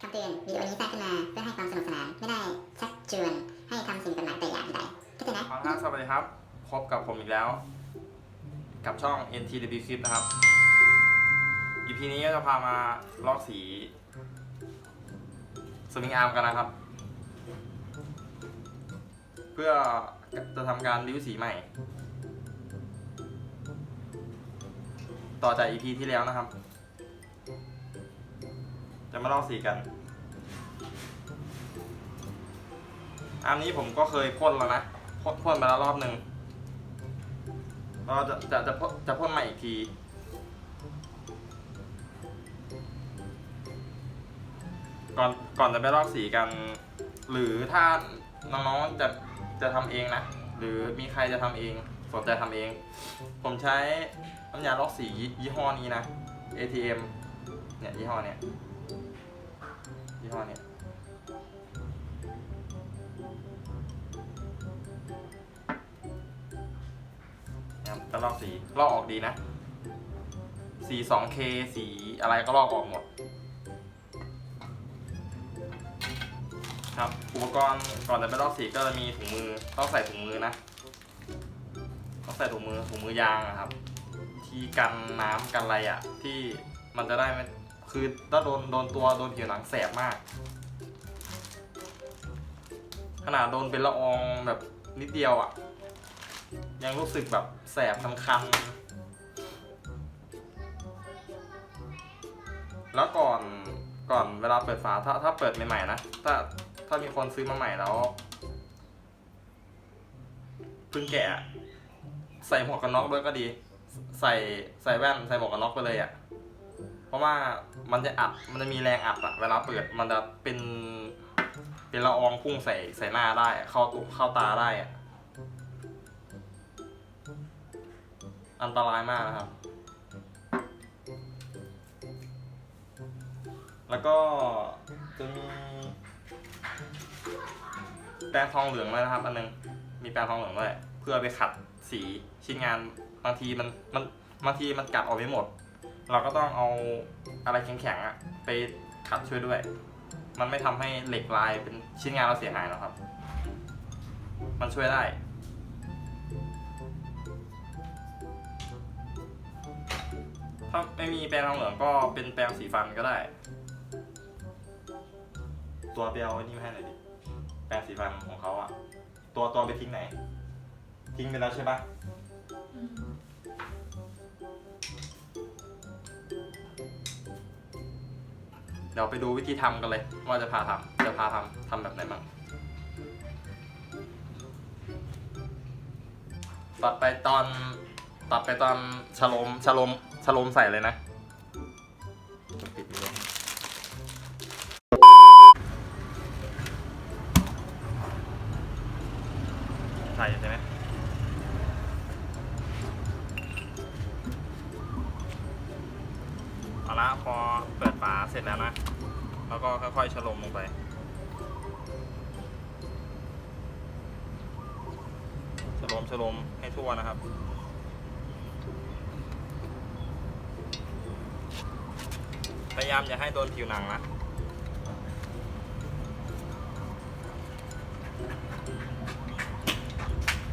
คำเตือนวิดีโอนี้สร้างขึ้นมาเพื่อให้ความสนุกสนานไม่ได้ชักชวนให้ทำสิ่งกฎหมายแต่อย่างใดเข้าใจนะเอาละครับสวัสดีครับ พบกับผมอีกแล้ว กับช่อง NTW Clip นะครับ EP นี้ก็จะพามาลอกสีสวิงอาร์มกันนะครับ เพื่อจะทำการริ้วสีใหม่ ต่อจาก EP ที่แล้วนะครับ จะมาลอกสีกัน อันนี้ผมก็เคยพ่นแล้วนะพ่นพ่นไปแล้วรอบหนึ่งเราจะจะจะพ่นจะพ่นใหม่อีกทีก่อนก่อนจะไปลอกสีกัน หรือถ้าน้องๆจะจะทำเองนะ หรือมีใครจะทำเอง สนใจทำเอง ผมใช้น้ำยาลอกสียี่ห้อนี้นะ ATM เนี่ยยี่ห้อเนี้ย ยี่อเนี้ยนะครับลอกสีลอกออกดีนะสี 2K สีอะไรก็ลอกออกหมด ครับ อุปกรณ์ก่อนจะไปลอกสีก็จะมีถุงมือต้องใส่ถุงมือนะต้องใส่ถุงมือถุงมือยางครับ ที่กันน้ำกันอะไรอะ ที่มันจะได้ไม่ คือถ้าโดนโดนตัวโดนผิวหนังแสบมาก ขนาดโดนเป็นละอองแบบนิดเดียวอะยังรู้สึกแบบแสบคันๆแล้วก่อนก่อนเวลาเปิดฝาถ้าถ้าเปิดใหม่ๆนะถ้าถ้ามีคนซื้อมาใหม่แล้วเพิ่งแกะใส่หมวกกันน็อกด้วยก็ดี ใส่ใส่แว่นใส่หมวกกันน็อกไปเลยอะ่ะ ราะว่ามันจะอัดมันจะมีแรงอัดอะเวลาเปิดมันจะเป็นเป็นละอองพุ่งใส่ใส่หน้าได้เข้าตุเข้าตาได้อะอันตรายมากนะครับ แล้วก็จะมีแปรงทองเหลืองด้วยนะครับ อันนึงมีแปรงทองเหลืองด้วยเพื่อไปขัดสีชิ้นงานบางทีมันมันบางทีมันกัดออกไม่หมด เราก็ต้องเอาอะไรแข็งๆอะไปขัดช่วยด้วย มันไม่ทำให้เหล็กลายเป็นชิ้นงานเราเสียหายหรอกครับ มันช่วยได้ ถ้าไม่มีแปรงทองเหลืองก็เป็นแปรงสีฟันก็ได้ ตัวไปเอาไอ้นี่มาให้หน่อยดิแปรงสีฟันของเขาอะตัวตัวไปทิ้งไหน ทิ้งไปแล้วใช่ปะ เดี๋ยวไปดูวิธีทำกันเลย ว่าจะพาทำจะพาทำทำแบบไหนบ้างตัดไปตอนตัดไปตอนชะลมชะลมชะลมใส่เลยนะ พยายามอย่าให้โดนผิวหนังนะ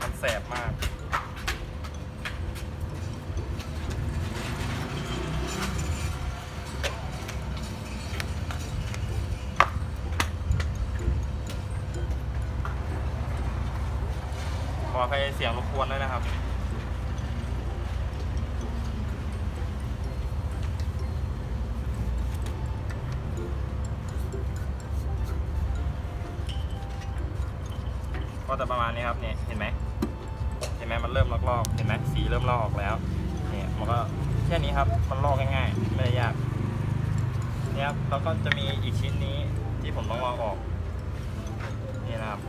มันแสบมาก ขออภัยเสียงรบกวนด้วยนะครับ ก็จะประมาณนี้ครับเนี่ยเห็นไหมเห็นไหมมันเริ่มลอกๆเห็นไหมสีเริ่มลอกออกแล้วเนี่ยมันก็แค่นี้ครับมันลอกง่ายๆไม่ได้ยากเนี่ยครับแล้วก็จะมีอีกชิ้นนี้ที่ผมต้องลอกออกนี่นะครับ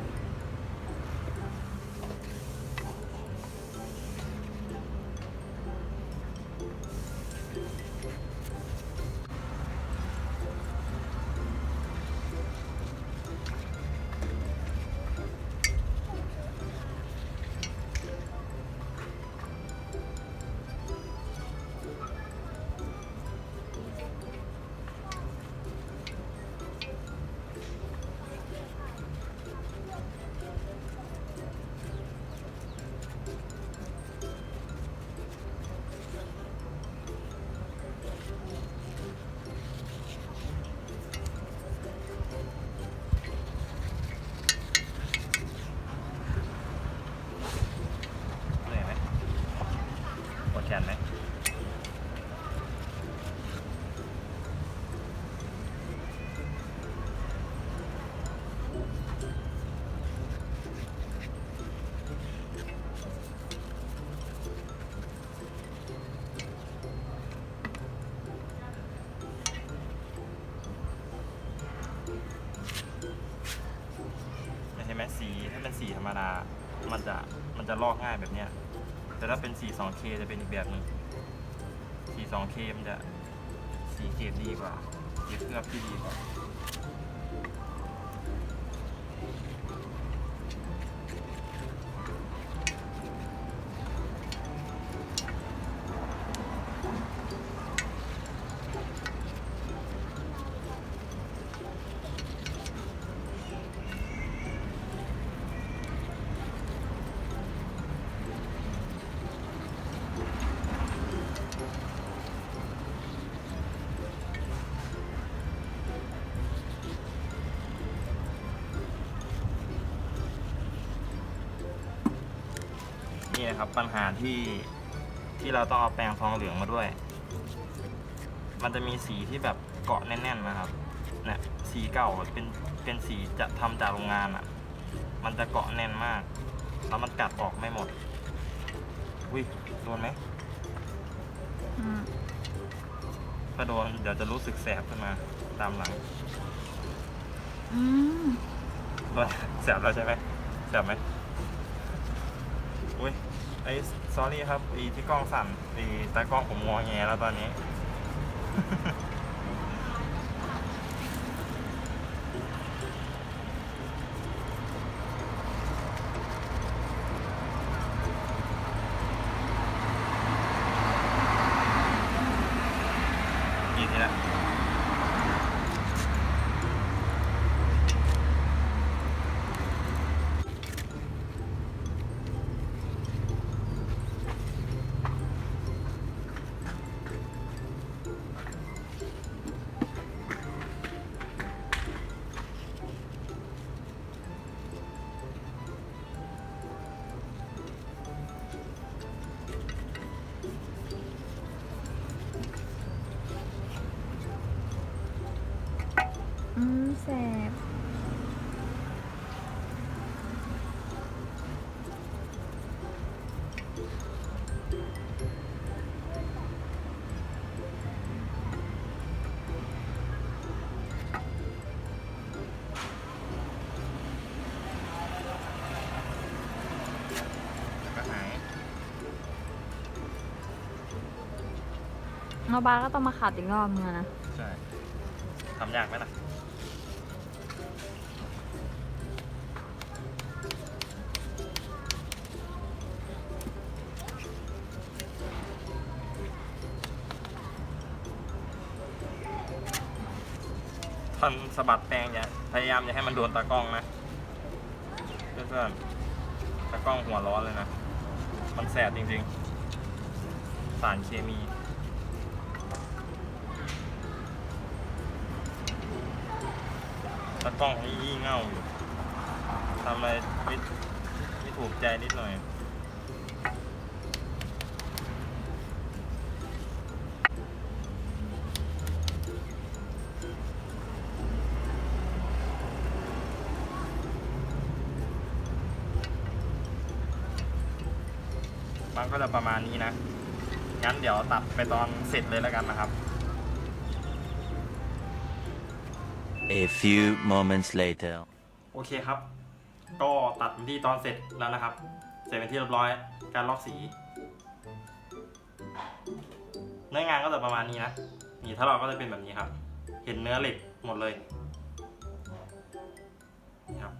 5แบบเนี้ย แต่ถ้าเป็น 42K จะเป็นอีกแบบหนึ่ง 42K มันจะ 4k ดีกว่าเกรดเพื่อที่ดีกว่า ครับ ปัญหาที่ที่เราต้องเอาแปรงทองเหลืองมาด้วย มันจะมีสีที่แบบเกาะแน่นๆนะครับเนี่ยสีเก่าเป็นเป็นสีจะทำจากโรงงานอะ่ะ มันจะเกาะแน่นมาก แล้วมันกัดออกไม่หมดอุ้ยโดนไหมอืมถ้าโดนเดี๋ยวจะรู้สึกแสบขึ้นมา ตามหลังอืมโดนแสบแล้วใช่ไหมแสบไหมอุ้ย ไอ้ซอรี่ครับไอ้ที่กล้องสั่นไอ้ตากล้องผมงอแงแล้วตอนนี้ มาบาก็ต้องมาขัดอีกรอบนึงอะนะใช่ทำยากไหมล่ะ ท่านสะบัดแปรงอย่าพยายามอย่าให้มันโดนตากล้องนะเพื่อนๆตากล้องหัวร้อนเลยนะ มันแสบจริงๆ สารเคมี ตากล้องนี่ยี่เง่าอยู่ทำอะไรไม่ไม่ถูกใจนิดหน่อยมันก็จะประมาณนี้นะ งั้นเดี๋ยวตัดไปตอนเสร็จเลยแล้วกันนะครับ A few moments later. โอเคครับ ก็ตัดเป็นที่ตอนเสร็จแล้วนะครับ เสร็จเป็นที่เรียบร้อย การลอกสี เนื้องานก็จะประมาณนี้นะ นี่ถ้าเราก็จะเป็นแบบนี้ครับ เห็นเนื้อเหล็กหมดเลย นี่ครับ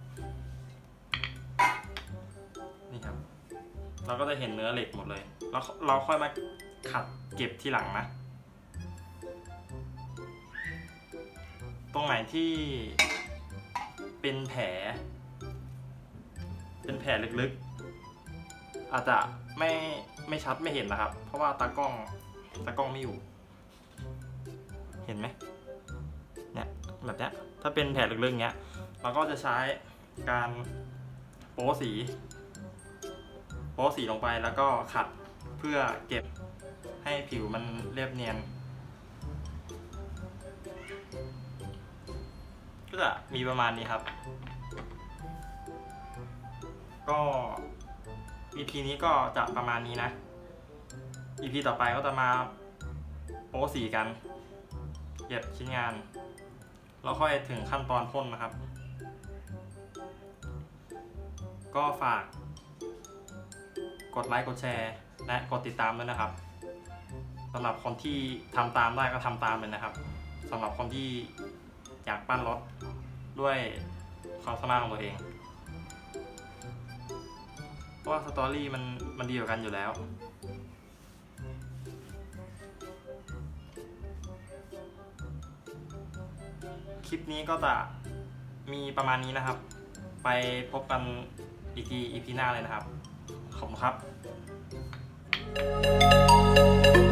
นี่ครับ เราก็จะเห็นเนื้อเหล็กหมดเลย แล้วเราค่อยมาขัดเก็บที่หลังนะ รงไหนที่เป็นแผล เป็นแผลลึกๆ อาจจะไม่ไม่ชัดไม่เห็นนะครับ เพราะว่าตากล้องตากล้องไม่อยู่ เห็นไหมเนี่ยแบบเนี้ยถ้าเป็นแผลลึกๆเนี้ยเราก็จะใช้การโป๊สี โป๊สีลงไปแล้วก็ขัดเพื่อเก็บให้ผิวมันเรียบเนียน ก็จะมีประมาณนี้ครับ ก็ EP นี้ก็จะประมาณนี้นะ EP ต่อไปก็จะมาโป๊สีกัน เก็บชิ้นงาน แล้วค่อยถึงขั้นตอนพ่นนะครับ ก็ฝาก กดไลค์กดแชร์และกดติดตามด้วยนะครับสำหรับคนที่ทำตามได้ก็ทำตามเลยนะครับสำหรับคนที่อยากปั้นรถ ด้วยความสามารถของตัวเอง เพราะว่าสตอรี่มันมันดีกว่ากันอยู่แล้ว คลิปนี้ก็จะมีประมาณนี้นะครับ ไปพบกันอีกทีอีพีหน้าเลยนะครับ ขอบคุณครับ